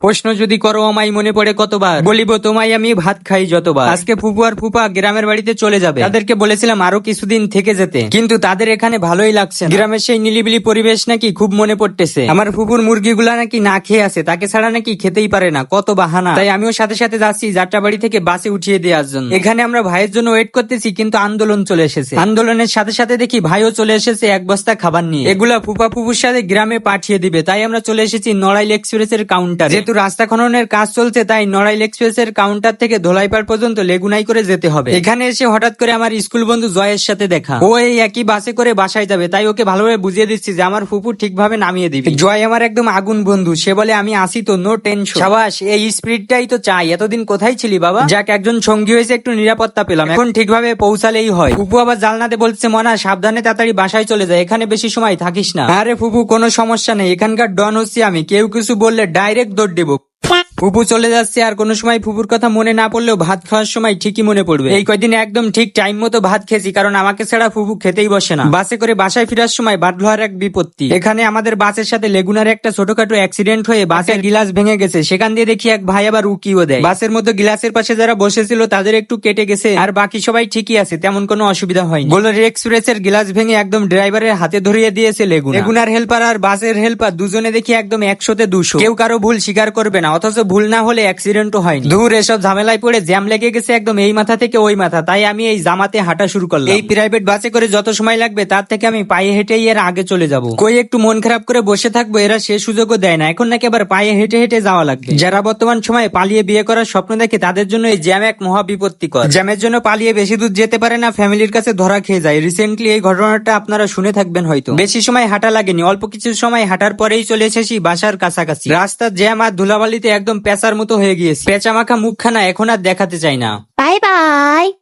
প্রশ্ন যদি করো আমায়, মনে পড়ে কতবার? বলিব, তোমায় আমি ভাত খাই যতবার। আজকে ফুপু আর ফুপা গ্রামের বাড়িতে চলে যাবে। তাদেরকে বলেছিলাম আরও কিছুদিন থেকে যেতে। কিন্তু তাদের এখানে ভালোই লাগছে গ্রামের সেই নিলিবিলি পরিবেশ নাকি খুব মনে পড়তেছে। আমার ফুপুর মুরগিগুলা নাকি না খেয়ে আছে। তাকে ছাড়া নাকি খেতেই পারে না। কত বাহানা। তাই আমিও সাথে সাথে যাচ্ছি যাত্রা বাড়ি থেকে বাসে উঠিয়ে দেওয়ার জন্য। এখানে আমরা ভাইয়ের জন্য ওয়েট করতেছি, কিন্তু আন্দোলন চলে এসেছে। আন্দোলনের সাথে সাথে দেখি ভাইও চলে এসেছে এক বস্তা খাবার নিয়ে। এগুলা ফুপা ফুপুর সাথে গ্রামে পাঠিয়ে দিবে। তাই আমরা চলে এসেছি নড়াইল এক্সপ্রেস এর কাউন্টার যেহেতু রাস্তা খননের কাজ চলছে, তাই নড়াইল এক্সপ্রেস এর কাউন্টার থেকে ধোলাইপাড় পর্যন্ত লেগুনাই করে যেতে হবে। এখানে এসে হঠাৎ করে আমার স্কুল বন্ধু জয়ের সাথে দেখা। ও এই একই বাসে করে বাসায় যাবে, তাই ওকে ভালোভাবে বুঝিয়ে দিচ্ছি যে আমার ফুপু ঠিকভাবে নামিয়ে দিবে। জয় আমার একদম আগুন বন্ধু, সে বলে, আমি আসি তো নো টেনশন সাবাস, এই স্পিডটাই তো চাই। এতদিন কোথায় ছিলি বাবা? যাক, একজন সঙ্গী হয়েছে, একটু নিরাপত্তা পেলাম। এখন ঠিকভাবে পৌঁছালেই হয়। ফুপু আবার জালনাতে বলছে, মনা, সাবধানে তাড়াতাড়ি বাসায় চলে যায় এখানে বেশি সময় থাকিস না। আরে ফুপু কোনো সমস্যা নেই, এখানকার ডন হচ্ছি আমি। কেউ কিছু বললে ডাইরেক্ট দৌড় দেবো ফুপু চলে যাচ্ছে আর কোনো সময় ফুপুর কথা মনে না পড়লেও ভাত খাওয়ার সময় ঠিকই মনে পড়বে। এই কয়দিন একদম ঠিক টাইম মতো ভাত খেয়েছি কারণ আমাকে ছাড়া ফুপু খেতেই বসে না। বাসে করে বাসায় ফেরার সময় বাটলো আর এক বিপত্তি। এখানে আমাদের বাসের সাথে লেগুনার একটা ছোটখাটো অ্যাক্সিডেন্ট হয়ে বাসের গিলাস ভেঙে গেছে। সেখান দিয়ে দেখি এক ভাই আবার উকিও দেয়। বাসের মধ্যে গিলাসের পাশে যারা বসেছিল তাদের একটু কেটে গেছে আর বাকি সবাই ঠিকই আছে তেমন কোনো অসুবিধা হয়নি। বোলোর এক্সপ্রেসের গিলাস ভেঙে একদম ড্রাইভারের হাতে ধরিয়ে দিয়েছে লেগুনা। লেগুনার হেল্পার আর বাসের হেল্পার দুজনে দেখি একদম একশোতে দুশো। কেউ কারও ভুল স্বীকার করবে না অথচ ভুল না হলে অ্যাক্সিডেন্টও হয়নি। দূর এসব ঝামেলায় পড়ে জ্যাম লেগে গেছে একদম এই মাথা থেকে ওই মাথা। তাই আমি এই জামাতে হাঁটা শুরু করলাম। এই প্রাইভেট বাসে করে যত সময় লাগবে তার থেকে আমি পায়ে হেঁটেই এর আগে চলে যাব। কই একটু মন খারাপ করে বসে থাকব এরা সে সুযোগও দেয় না। এখন নাকি আবার পায়ে হেঁটে হেঁটে যাওয়া লাগবে। যারা বর্তমান সময়ে পালিয়ে বিয়ে করার স্বপ্ন দেখে তাদের জন্য এই জ্যাম এক মহা বিপত্তিকর। জ্যামের জন্য পালিয়ে বেশি দূর যেতে পারে না ফ্যামিলির কাছে ধরা খেয়ে যায়। রিসেন্টলি এই ঘটনাটা আপনারা শুনে থাকবেন হয়তো। বেশি সময় হাঁটা লাগেনি অল্প কিছু সময় হাঁটার পরেই চলে এসেছি বাসার কাছাকাছি। রাস্তার জ্যাম আর ধুলাবালিতে একদম পেঁচার মতো হয়ে গিয়েছে। পেঁচামাখা মুখখানা এখন আর দেখাতে চাই না। Bye bye.